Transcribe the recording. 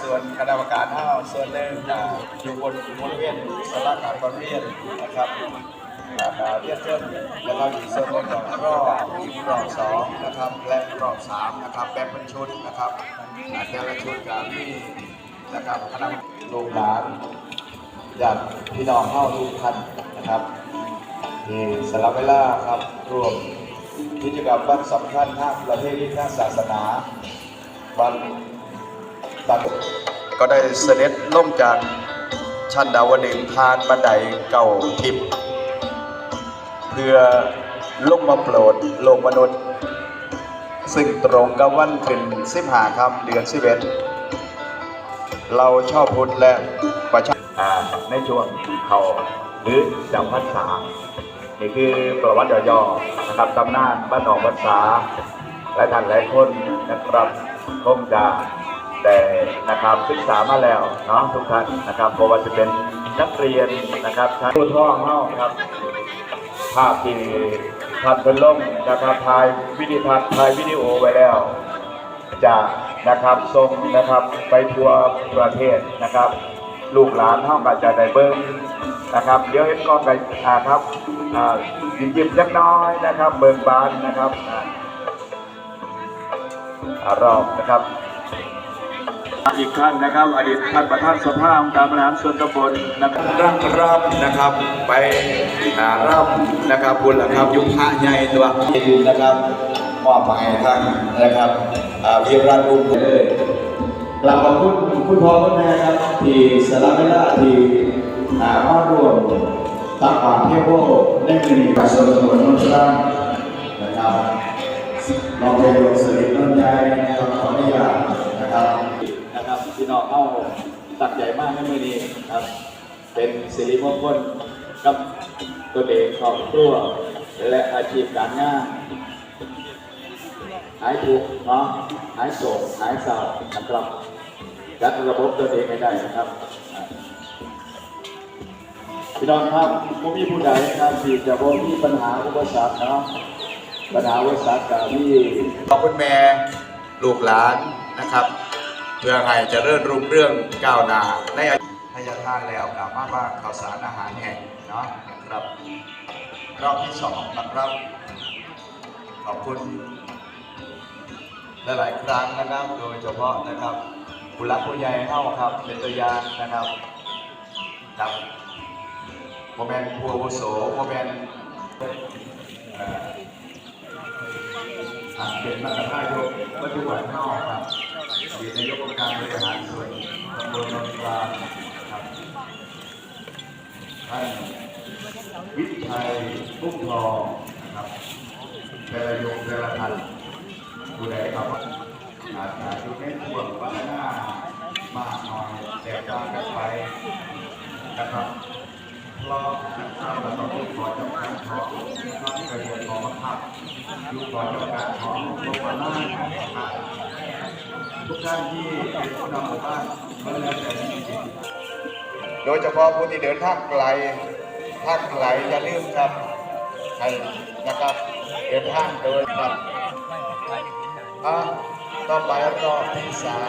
ส่วนคณะกรรมการท่าส่วนหนึ่งอยู่บนบริเวณสลาการประเรียนนะครับเรียนเชิญนะครับอีกส่วนหนึ่งกับรอบรอบสองนะครับและรอบสามนะครับแบ่งเป็นชุดนะครับแต่ละชุดกับที่นะครับคณะลูกหลานญาติพี่น้องเข้าทุกท่านนะครับที่สลับเวลาครับรวมกิจกรรมวันสำคัญทางประเทศทางศาสนาวัน ก็ได้เสด็จล่มจากชั้นดาวดึงส์ผ่านบันไดเก่าทิพย์เพื่อลงมาโปรดโลกมนุษย์ ซึ่งตรงกับวันขึ้นสิบหาคำเดือนสิบเอ็ดเราชอบพุทธและประชาในช่วงเขาหรือจำพรรษานี่คือประวัติย่อๆนะครับตำนานบ้านหนองพรรษาหลายท่านหลายคนนะครับคงจะ แต่นะครับศึกษามาแล้วเนาะทุกท่านนะครับเพราะว่าจะเป็นนักเรียนนะครับชั้นผู้ท่องเฮาครับ ภาพที่ท่านเป็นลงนะครับถ่ายวิดีโอถ่ายวิดีโอไว้แล้ว จะนะครับส่งนะครับไปทั่วประเทศนะครับ ลูกหลานเท่ากับจะได้เบิ้งนะครับเดี๋ยวเห็นกล้องกันอ่าครับอ่ายิ้มยิ้มๆจักหน้อยนะครับ เบิ้งบานนะครับอ่ารอบนะครับ อีกท่านนะครับ อดีตท่านประธานสภาองค์การบริหารส่วนตำบลนะครับร่างรับนะครับไปหารับนะครับบุญละครับยุคพระใหญ่ตัวยืนนะครับมอบหมายทางนะครับอ่าวีรบุญเลยกลับขอบคุณคุณพ่อคุณแม่ครับ ที่สละเวลาที่อ่ามารวมตักบาตรเทโวในมือนี้กับส่วนสมุนนนทรานะครับลองไปดูสิริน้นใจนะครับขอนนะครับ นะครับพี่น้อง เอาตั้งใจมากในมือนี้ครับ เป็นสิริมงคลกับตัวเองครอบครัวและอาชีพการงานหายทุกข์เนาะหายโศกหายเศร้านะครับจัดระบบตัวเองให้ได้นะครับพี่น้องครับผมมีผู้ใดครับที่จะบ่มีปัญหาอุปสรรคเนาะปัญหาอุปสรรคกับที่ขอบคุณแม่ลูกหลานนะครับ เพื่อให้จเจริญรุ่งเรื่องก้าวหน้าในอาชีพยาทานแล้วกลับมาบ้าข่าวสารอาหารแห้งเนาะครับรอบที่สองนะครับขอบคุณหลายๆครั้งนะครับ โดยเฉพาะนะครับผู้รักผู้ใหญ่เข้าครับ เป็นตัวอย่างนะครับครับโมเมนต์ผู้อาวุโสโมเมนต์อ่าเป็นมาตรฐานยกปัจจุบันนอก บริหารส่วนตำบลนนทราครับท่านวิชัยพุ่มทองนะครับแต่ละยกแต่ละท่านผู้ใดครับอาจจะอยู่ในช่วงวัฒนามากน้อยแตกต่างกันไปนะครับราะนะครับเราต้องขอจำกัดขอนะครับกระบวนขอบังคับลูกขอจำกัดของโรงพยาบาลนะครับ ทุกท่านที่เป็นผู้นำหมู่บ้านก็แล้วแต่โดยเฉพาะผู้ที่เดินทางไกลทางไกลอย่าลืมครับให้นะครับเดินทางโดยครับอะต่อไปรอที่สาม